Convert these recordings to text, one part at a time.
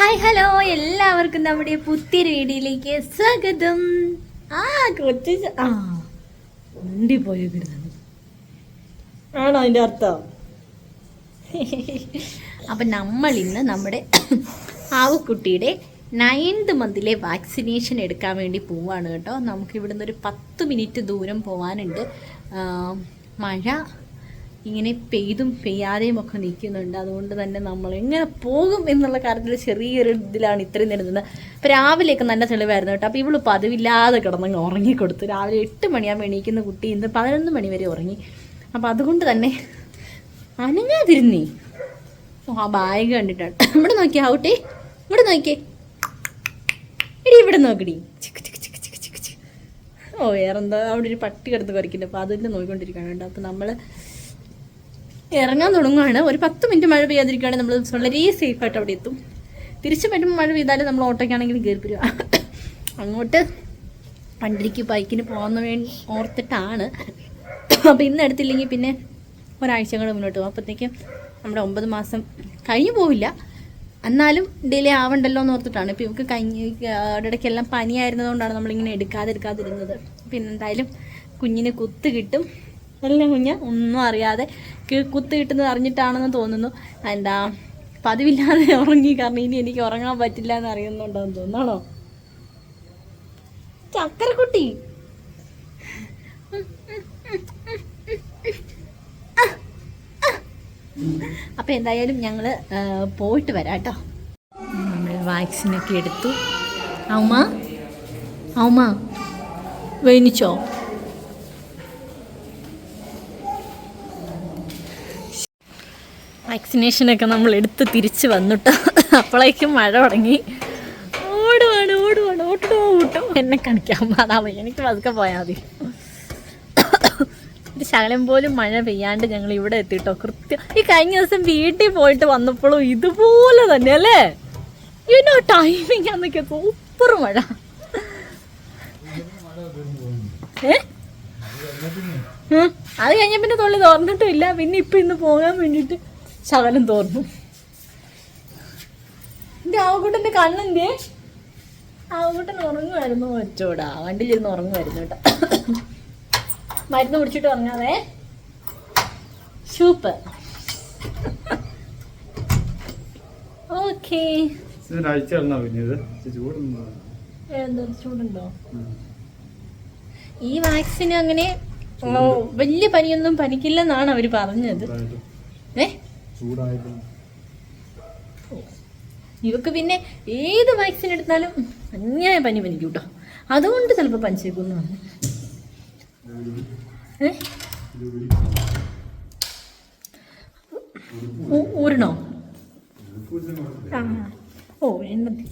Hi hello എല്ലാവർക്കും നമ്മുടെ പുത്തിരി വീഡിയോയിലേക്ക് സ്വാഗതം. ആ കൊച്ചു ആ ഉണ്ടി പോയത് ആണോ അതിന്റെ അർത്ഥം? അപ്പം നമ്മൾ ഇന്ന് നമ്മുടെ ആവുക്കുട്ടിയുടെ നയൻത് മന്തിലെ വാക്സിനേഷൻ എടുക്കാൻ വേണ്ടി പോവാണ് കേട്ടോ. നമുക്ക് ഇവിടുന്ന് ഒരു പത്ത് മിനിറ്റ് ദൂരം പോകാനുണ്ട് മഴ ഇങ്ങനെ പെയ്തും പെയ്യാതെയും ഒക്കെ നിൽക്കുന്നുണ്ട്. അതുകൊണ്ട് തന്നെ നമ്മൾ എങ്ങനെ പോകും എന്നുള്ള കാര്യത്തിൽ ചെറിയൊരു ഇതിലാണ് ഇത്രയും നേരം അപ്പോൾ രാവിലെയൊക്കെ നല്ല തെളിവായിരുന്നു കേട്ടോ. അപ്പോൾ ഇവൾ പതിവില്ലാതെ കിടന്നങ്ങ് ഉറങ്ങിക്കൊടുത്തു. രാവിലെ എട്ട് മണിയാകുമ്പോൾ എണീക്കുന്ന കുട്ടി ഇന്ന് പതിനൊന്ന് മണി വരെ ഉറങ്ങി. അപ്പോൾ അതുകൊണ്ട് തന്നെ അനങ്ങാതിരുന്നേ. ആ ബാഗ് കണ്ടിട്ടാണ് ഇവിടെ നോക്കിയേ ആവട്ടെ. ഇവിടെ നോക്കിയേ. എടി ഇവിടെ നോക്കടി. ഓ വേറെന്താ? അവിടെ ഒരു പട്ടി കിടന്ന് കുറയ്ക്കുന്നുണ്ട് അപ്പോൾ അതിന്റെ നോക്കിക്കൊണ്ടിരിക്കുകയാണ് കേട്ടോ. അപ്പോൾ നമ്മൾ ഇറങ്ങാൻ തുടങ്ങുകയാണ് ഒരു പത്ത് മിനിറ്റ് മഴ പെയ്യാതിരിക്കുകയാണെങ്കിൽ നമ്മൾ വളരെ സേഫായിട്ട് അവിടെ എത്തും. തിരിച്ചു പറ്റുമ്പോൾ മഴ പെയ്താലും നമ്മൾ ഓട്ടോയ്ക്കാണെങ്കിലും കയറി വരിക. അങ്ങോട്ട് വണ്ടിക്ക് ബൈക്കിന് പോകുന്ന വേണ്ടി ഓർത്തിട്ടാണ്. അപ്പോൾ ഇന്ന് എടുത്തില്ലെങ്കിൽ പിന്നെ ഒരാഴ്ച കൂടെ മുന്നോട്ട് പോകും അപ്പോഴത്തേക്കും നമ്മുടെ ഒമ്പത് മാസം കഴിഞ്ഞു പോവില്ല. എന്നാലും ഡിലേ ആവണ്ടല്ലോ എന്ന് ഓർത്തിട്ടാണ്. ഇപ്പോൾ ഇവർക്ക് കഴിഞ്ഞ് ഇടയ്ക്കെല്ലാം പനിയായിരുന്നതുകൊണ്ടാണ് നമ്മളിങ്ങനെ എടുക്കാതെ എടുക്കാതിരുന്നത് പിന്നെ കുഞ്ഞിന് കുത്ത് കിട്ടും. എല്ലാം കുഞ്ഞ്. ഒന്നും അറിയാതെ കുത്ത് കിട്ടുന്നത് അറിഞ്ഞിട്ടാണെന്ന് തോന്നുന്നു. എന്താ പതിവില്ലാതെ ഉറങ്ങി. കാരണം ഇനി എനിക്ക് ഉറങ്ങാൻ പറ്റില്ല എന്ന് അറിയുന്നുണ്ടോന്ന് തോന്നണോ ചക്കരക്കുട്ടി അപ്പം എന്തായാലും ഞങ്ങൾ പോയിട്ട് വരാം കേട്ടോ. നമ്മൾ വാക്സിനൊക്കെ എടുത്തു. ഔമ? ഔമ വേനിച്ചോ വാക്സിനേഷനൊക്കെ നമ്മൾ എടുത്ത് തിരിച്ച് വന്നിട്ട് അപ്പോഴേക്കും മഴ തുടങ്ങി. ഓടുവാണ് ഓടുവാണ് ഓട്ടോ ഓട്ടോ. എന്നെ കാണിക്കാം അതാ മതി എനിക്ക് പതുക്കെ പോയാൽ മതി. ഒരു ശകലം പോലും മഴ പെയ്യാണ്ട് ഞങ്ങൾ ഇവിടെ എത്തിട്ടോ. കൃത്യം. ഈ കഴിഞ്ഞ ദിവസം വീട്ടിൽ പോയിട്ട് വന്നപ്പോഴും ഇതുപോലെ തന്നെ അല്ലേ? യുനോ ടൈമിങ് ആന്നൊക്കെ സൂപ്പർ മഴ. അത് കഴിഞ്ഞ പിന്നെ തൊള്ളി തുറന്നിട്ടും ഇല്ല. പിന്നെ ഇപ്പൊ ഇന്ന് പോകാൻ വേണ്ടിട്ട് ശകലം തോർന്നു. എന്റെ ആവക്കൂട്ടന്റെ കണ്ണെന്തേ? ആവക്കൂട്ടൻ ഉറങ്ങുമായിരുന്നു ഒറ്റോടാ വണ്ടിയിലിരുന്ന് ഉറങ്ങുമായിരുന്നു കേട്ടോ. മരുന്ന് കുടിച്ചിട്ട് ഉറങ്ങാതെ സൂപ്പർ. ഓക്കേ. ചൂടുണ്ടോ? ഈ വാക്സിന് അങ്ങനെ വലിയ പനിയൊന്നും പനിക്കില്ലെന്നാണ് അവർ പറഞ്ഞത്. ചൂടായിട്ട് ഇവക്ക് പിന്നെ ഏത് വാക്സിൻ എടുത്താലും അന്യായ പനി പനിക്കും കേട്ടോ അതുകൊണ്ട് ചിലപ്പോൾ പനിച്ചേക്കുന്നു പറഞ്ഞു ഊരണോ? ഓ എണ്ണത്തി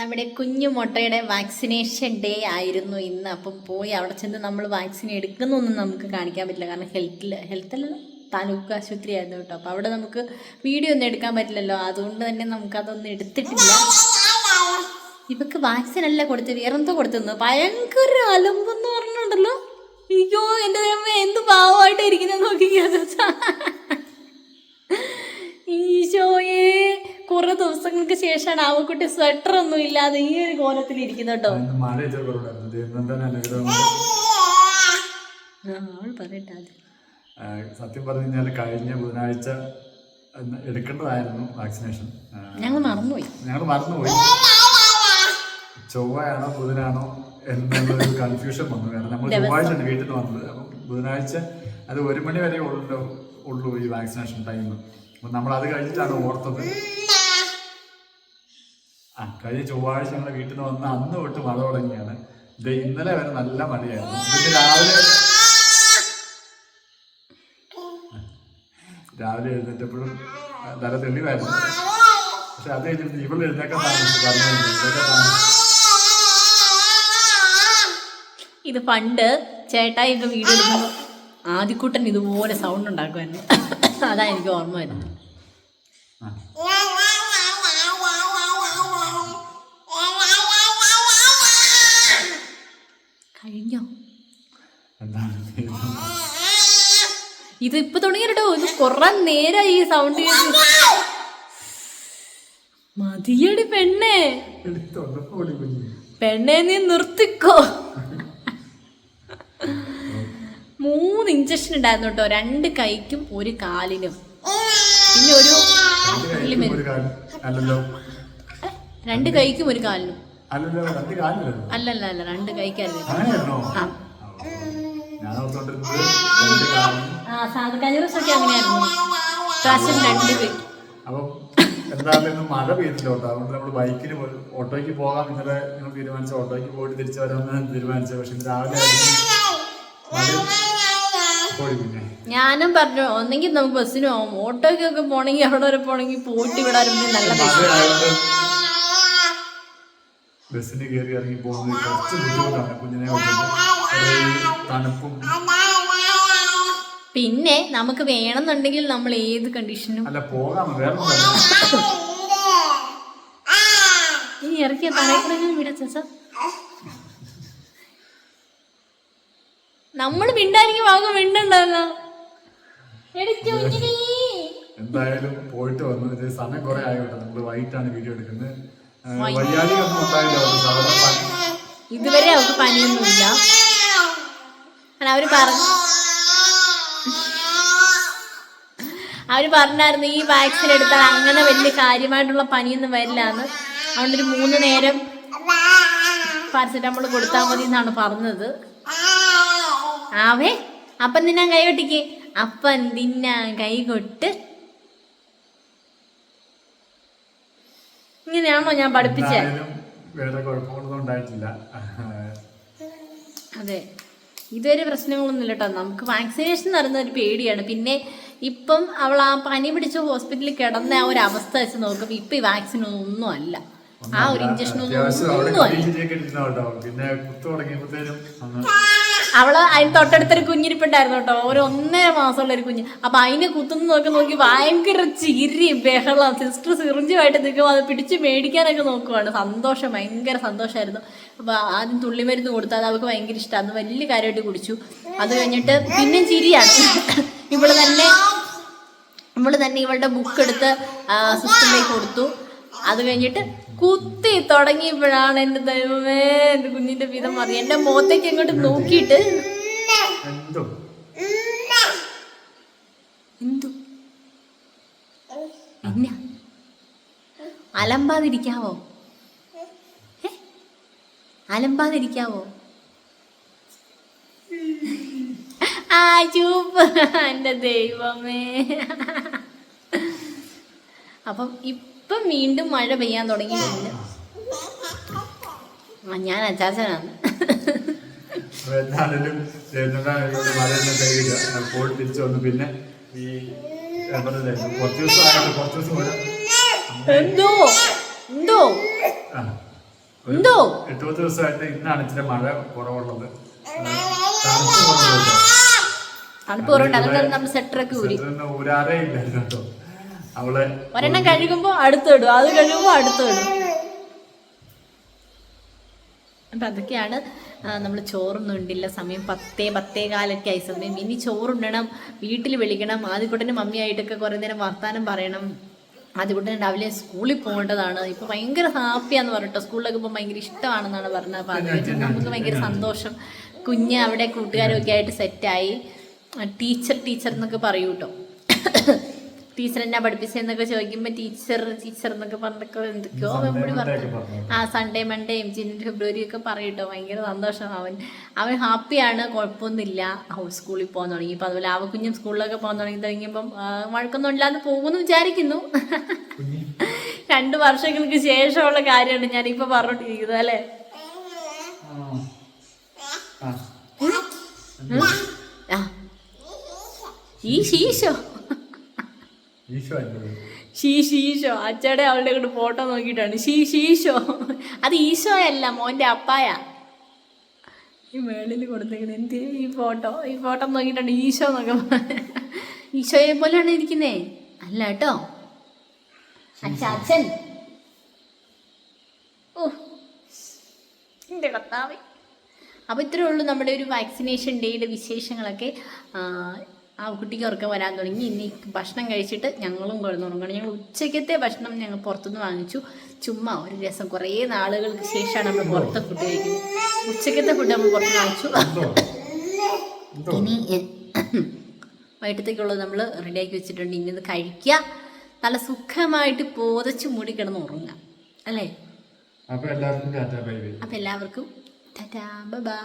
നമ്മുടെ കുഞ്ഞു മുട്ടയുടെ വാക്സിനേഷൻ ഡേ ആയിരുന്നു ഇന്ന്. അപ്പം പോയി അവിടെ ചെന്ന് നമ്മൾ വാക്സിൻ എടുക്കുന്നൊന്നും നമുക്ക് കാണിക്കാൻ പറ്റില്ല. കാരണം ഹെൽത്തിൽ ഹെൽത്തല്ലല്ലോ താലൂക്ക് ആശുപത്രി ആയിരുന്നു കേട്ടോ. അപ്പോൾ അവിടെ നമുക്ക് വീഡിയോ ഒന്നും എടുക്കാൻ പറ്റില്ലല്ലോ. അതുകൊണ്ട് തന്നെ നമുക്ക് നമുക്കതൊന്നും എടുത്തിട്ടില്ല. ഇവക്ക് വാക്സിൻ അല്ല കൊടുത്ത് വേറെന്തോ കൊടുത്തുന്നു ഭയങ്കര അലമ്പെന്ന് പറഞ്ഞിട്ടുണ്ടല്ലോ. അയ്യോ എന്റെ ദൈവമേ എന്ത് പാവമായിട്ട് ഇരിക്കുന്നത് നോക്കിക്കാ ഈശോയെ കുറെ ദിവസങ്ങൾക്ക് ശേഷമാണ് ആവക്കുട്ടി സ്വെറ്റർ ഒന്നും ഇല്ലാതെ ഈ ഒരു കോലത്തിൽ ഇരിക്കുന്നു കേട്ടോ. അവൾ പറയട്ടെ അത്. സത്യം പറഞ്ഞു കഴിഞ്ഞാൽ കഴിഞ്ഞ ബുധനാഴ്ച എടുക്കേണ്ടതായിരുന്നു വാക്സിനേഷൻ. ഞങ്ങൾ മറന്നുപോയി. ഞങ്ങൾ മറന്നുപോയി. ചൊവ്വയാണോ ബുധനാണോ എന്നുള്ളൊരു കൺഫ്യൂഷൻ വന്നു. കാരണം നമ്മൾ ചൊവ്വാഴ്ചയാണ് വീട്ടിൽ നിന്ന് വന്നത്. അപ്പം ബുധനാഴ്ച അത് ഒരു മണി വരെ ഉള്ളു ഉള്ളൂ ഈ വാക്സിനേഷൻ ടൈം അപ്പം നമ്മൾ അത് കഴിഞ്ഞിട്ടാണ് ഓർത്തത്. ആ കഴിഞ്ഞ ചൊവ്വാഴ്ച ഞങ്ങൾ വീട്ടിൽ നിന്ന് വന്ന് അന്ന് തൊട്ട് മഴ തുടങ്ങിയാണ്. ഇന്നലെ വരെ നല്ല മഴയായിരുന്നു. പിന്നെ രാവിലെ രാവിലെ എഴുന്നേറ്റപ്പോഴും നല്ല തെളിവായിരുന്നു. പക്ഷെ അത് കഴിഞ്ഞിട്ട് ഇവിടെ എഴുന്നേക്കാൻ താമസിച്ചു പറഞ്ഞു എഴുന്നേക്കാൻ താമസിച്ചു ഇത് പണ്ട് ചേട്ടായിയൊക്കെ വീഡിയോ എടുക്കുമ്പോൾ ആദ്യക്കൂട്ടൻ ഇതുപോലെ സൗണ്ട് ഉണ്ടാക്കുമായിരുന്നു. അതാ എനിക്ക് ഓർമ്മ വരുന്നത്. കഴിഞ്ഞോ? എന്താണ് ഇത് ഇപ്പൊ തുടങ്ങി കേട്ടോ ഇത് കൊറേ നേരായി ഈ സൗണ്ട് കേട്ട്. മതിയടി പെണ്ണേ. പെണ്ണെ നീ നിർത്തിക്കോ. മൂന്ന് ഇഞ്ചക്ഷൻ ഉണ്ടായിരുന്നു കേട്ടോ രണ്ട് കൈക്കും ഒരു കാലിനും. പിന്നെ ഒരു രണ്ട് കൈക്കും ഒരു കാലിനും. അല്ലല്ലോ. അല്ല രണ്ട് കൈക്കായിരുന്നു ആ. അപ്പം എന്തായാലും മഴ പെയ്തില്ല അതുകൊണ്ട് നമ്മൾ ബൈക്കിൽ പോയി ഓട്ടോയ്ക്ക് പോകാം. ഇന്നലെ ഞങ്ങൾ തീരുമാനിച്ച ഓട്ടോയ്ക്ക് പോയിട്ട് തിരിച്ചു വരാമെന്ന് തീരുമാനിച്ചത്. പക്ഷെ ഇന്ന് രാവിലെ ഞാനും പറഞ്ഞു ഒന്നെങ്കിൽ നമുക്ക് ബസ്സിന് പോകാം. ഓട്ടോയ്ക്കൊക്കെ പോണെങ്കിൽ അവിടെ വരെ പോണെങ്കിൽ പോയിട്ട് ഇവിടെ നല്ല ബസ്സിന് കയറി ഇറങ്ങി പോകുന്നത് കുറച്ച് ബുദ്ധിമുട്ടാണ് കുഞ്ഞിനെ തണുപ്പും പിന്നെ നമുക്ക് വേണമെന്നുണ്ടെങ്കിൽ നമ്മൾ ഏത് കണ്ടീഷനും അല്ല പോകാം. ഇനി ഇറക്കിയ തലക്കടങ്ങൾ വിട ചേച്ചാ നമ്മൾ മിണ്ടായിരിക്കും വാങ്ങും മിണ്ടണ്ടല്ലോ. എന്തായാലും പോയിട്ട് വന്നു. സമയം കുറെ ആയിക്കോട്ടെ. നമ്മൾ വൈകിട്ടാണ് വീഡിയോ എടുക്കുന്നത്. ഇതുവരെ അവർക്ക് പനിയൊന്നുമില്ല. അവർ അവർ പറഞ്ഞു അവർ പറഞ്ഞായിരുന്നു ഈ വാക്സിൻ എടുത്താൽ അങ്ങനെ വലിയ കാര്യമായിട്ടുള്ള പനിയൊന്നും വരില്ല എന്ന്. അതുകൊണ്ടൊരു മൂന്ന് നേരം പാരസെറ്റാമോൾ കൊടുത്താൽ മതി എന്നാണ് പറഞ്ഞത്. ആവേ അപ്പം നിന്നാൻ കൈ കൊട്ടിക്ക്. അപ്പം തിന്നാൻ കൈ കൊട്ട്. ഇങ്ങനെയാണോ ഞാൻ പഠിപ്പിച്ചത് എന്തായാലും വേറെ കുഴപ്പങ്ങളൊന്നും ഉണ്ടായിട്ടില്ല. അതെ. ഇതുവരെ പ്രശ്നങ്ങളൊന്നുമില്ല കേട്ടോ. നമുക്ക് വാക്സിനേഷൻ നടന്ന ഒരു പേടിയാണ്. പിന്നെ ഇപ്പം അവൾ ആ പനി പിടിച്ച് ഹോസ്പിറ്റലിൽ കിടന്ന ആ ഒരു അവസ്ഥ വെച്ച് നോക്കുമ്പോൾ ഇപ്പം ഈ വാക്സിൻ ഒന്നും അല്ല. ആ ഒരു ഇഞ്ചക്ഷൻ ഒന്നും അല്ല. പിന്നെ കുത്തു തുടങ്ങിയപ്പോഴത്തേനും അങ്ങ് അവൾ അതിന് തൊട്ടടുത്തൊരു കുഞ്ഞിരിപ്പുണ്ടായിരുന്നു കേട്ടോ. ഒരു ഒന്നര മാസമുള്ള ഒരു കുഞ്ഞ്. അപ്പൊ അതിനെ കുത്തുന്ന നോക്കി നോക്കി ഭയങ്കര ചിരി ബഹളം. സിസ്റ്റർ സിറിഞ്ചുമായിട്ട് നിൽക്കുമ്പോൾ അത് പിടിച്ച് മേടിക്കാനൊക്കെ നോക്കുവാണ്. സന്തോഷം ഭയങ്കര സന്തോഷമായിരുന്നു അപ്പൊ ആദ്യം തുള്ളിമരുന്ന് കൊടുത്താൽ അത് അവൾക്ക് ഭയങ്കര ഇഷ്ടമാണ് വലിയ കാര്യമായിട്ട് കുടിച്ചു. അത് കഴിഞ്ഞിട്ട് പിന്നെ ചിരിയാണ്. ഇവൾ തന്നെ ഇവൾ തന്നെ ഇവളുടെ ബുക്ക് എടുത്ത് സിസ്റ്ററിലേക്ക് കൊടുത്തു. അത് കഴിഞ്ഞിട്ട് കുത്തി തുടങ്ങിയപ്പോഴാണ് എന്റെ ദൈവമേ എന്റെ കുഞ്ഞിന്റെ വിധം മാറി. എന്റെ മുഖത്തേക്ക് അങ്ങോട്ട് നോക്കിയിട്ട് എന്തോ? എന്തു? എന്നാ അലമ്പാതിരിക്കാവോ? അലമ്പാതിരിക്കാവോ? ആ ചൂപ്പ്. എന്റെ ദൈവമേ. അപ്പം ഇപ്പം വീണ്ടും മഴ പെയ്യാൻ തുടങ്ങി. ആ ഞാൻ അച്ചാച്ചനാണ്. തിരിച്ചു വന്നു. പിന്നെ ഈ കുറച്ച് ദിവസം കുറച്ച് ദിവസം എന്തോ? എന്തോ? എന്തോ? എട്ട് പത്ത് ദിവസമായിട്ട് ഇന്നാണ് ഇച്ചിരി മഴ കുറവുള്ളത്. തണുപ്പ് തണുപ്പ് കുറവുണ്ട് അതുകൊണ്ട് നമ്മൾ സെറ്ററൊക്കെ ഊരി. ഊരാറേ ഇല്ലായിരുന്നു കേട്ടോ. അവളെ ഒരെണ്ണം കഴുകുമ്പോ അടുത്തിടും അത് കഴുകുമ്പോ അടുത്തിടും അപ്പം അതൊക്കെയാണ് നമ്മൾ ചോറൊന്നും ഉണ്ടില്ല. സമയം പത്തേ പത്തേ കാലൊക്കെ ആയി. സമയം ഇനി ചോറുണ്ടണം. വീട്ടിൽ വിളിക്കണം. ആദ്യക്കൂട്ടന് മമ്മിയായിട്ടൊക്കെ കുറേ നേരം വർത്താനം പറയണം. ആദ്യക്കൂട്ടന് രാവിലെ സ്കൂളിൽ പോകേണ്ടതാണ്. ഇപ്പോൾ ഭയങ്കര ഹാപ്പിയാന്ന് പറഞ്ഞിട്ടോ. സ്കൂളിലൊക്കെ പോകുമ്പോൾ ഭയങ്കര ഇഷ്ടമാണെന്നാണ് പറഞ്ഞത്. അപ്പോൾ നമുക്ക് ഭയങ്കര സന്തോഷം. കുഞ്ഞ് അവിടെ കൂട്ടുകാരൊക്കെ ആയിട്ട് സെറ്റായി ടീച്ചർ ടീച്ചർ എന്നൊക്കെ പറയൂ കേട്ടോ ടീച്ചർ എന്നാ പഠിപ്പിച്ചെന്നൊക്കെ ചോദിക്കുമ്പോൾ ടീച്ചർ ടീച്ചർ എന്നൊക്കെ പറഞ്ഞൊക്കെ എന്തൊക്കെയോ വെമ്പടി പറഞ്ഞു. ആ സൺഡേ മൺഡേയും ജനുവരി ഫെബ്രുവരി ഒക്കെ പറയട്ടോ ഭയങ്കര സന്തോഷം അവൻ. അവൻ ഹാപ്പിയാണ് കുഴപ്പമൊന്നുമില്ല ഹൗസ് സ്കൂളിൽ പോകാൻ തുടങ്ങി. ഇപ്പം അതുപോലെ അവ കുഞ്ഞും സ്കൂളിലൊക്കെ പോകാൻ തുടങ്ങി തുടങ്ങിയപ്പം വഴക്കൊന്നും ഇല്ലാതെ പോകുമെന്ന് വിചാരിക്കുന്നു. രണ്ടു വർഷങ്ങൾക്ക് ശേഷമുള്ള കാര്യമാണ് ഞാനിപ്പോൾ പറഞ്ഞോണ്ടിരിക്കുന്നത് അല്ലേ? ആ. ഈ ശീശോ. ഷീ ഷീശോ അച്ചടെ അവളുടെ കൂടെ ഫോട്ടോ നോക്കിയിട്ടാണ്. ഷീ ഷീശോ അത് ഈശോയല്ല മോന്റെ അപ്പായ. ഈ മേളിൽ കൊടുത്തേക്കുന്നത് എന്ത് ഈ ഫോട്ടോ ഈ ഫോട്ടോ നോക്കിയിട്ടാണ് ഈശോ നോക്ക. ഈശോയെ പോലെയാണ് ഇരിക്കുന്നേ. അല്ല കേട്ടോ. അച്ഛ അച്ഛൻ. ഓ എന്റെ കർത്താവേ. അപ്പോൾ ഇത്രേ ഉള്ളൂ നമ്മുടെ ഒരു വാക്സിനേഷൻ ഡേയുടെ വിശേഷങ്ങളൊക്കെ. ആ, കുട്ടിക്ക് ഉറക്കം വരാൻ തുടങ്ങി. ഇനി ഭക്ഷണം കഴിച്ചിട്ട് ഞങ്ങളും കിടന്നുറങ്ങണം ഞങ്ങൾ ഉച്ചക്കത്തെ ഭക്ഷണം ഞങ്ങൾ പുറത്തുനിന്ന് വാങ്ങിച്ചു. ചുമ്മാ ഒരു രസം. കുറേ നാളുകൾക്ക് ശേഷമാണ് നമ്മൾ പുറത്തെ ഫുഡ് കഴിക്കുന്നത്. ഉച്ചക്കത്തെ ഫുഡ് നമ്മൾ പുറത്ത് വാങ്ങിച്ചു. ഇനി വൈകിട്ടത്തേക്കുള്ളത് നമ്മൾ റെഡിയാക്കി വെച്ചിട്ടുണ്ട്. ഇനി ഇത് കഴിക്കുക. നല്ല സുഖമായിട്ട് പോതച്ച് മൂടി കിടന്ന് ഉറങ്ങാം. അല്ലേ? അപ്പൊ എല്ലാവർക്കും ടാറ്റാ ബൈ ബൈ. എല്ലാവർക്കും ടാറ്റാ. ബൈ.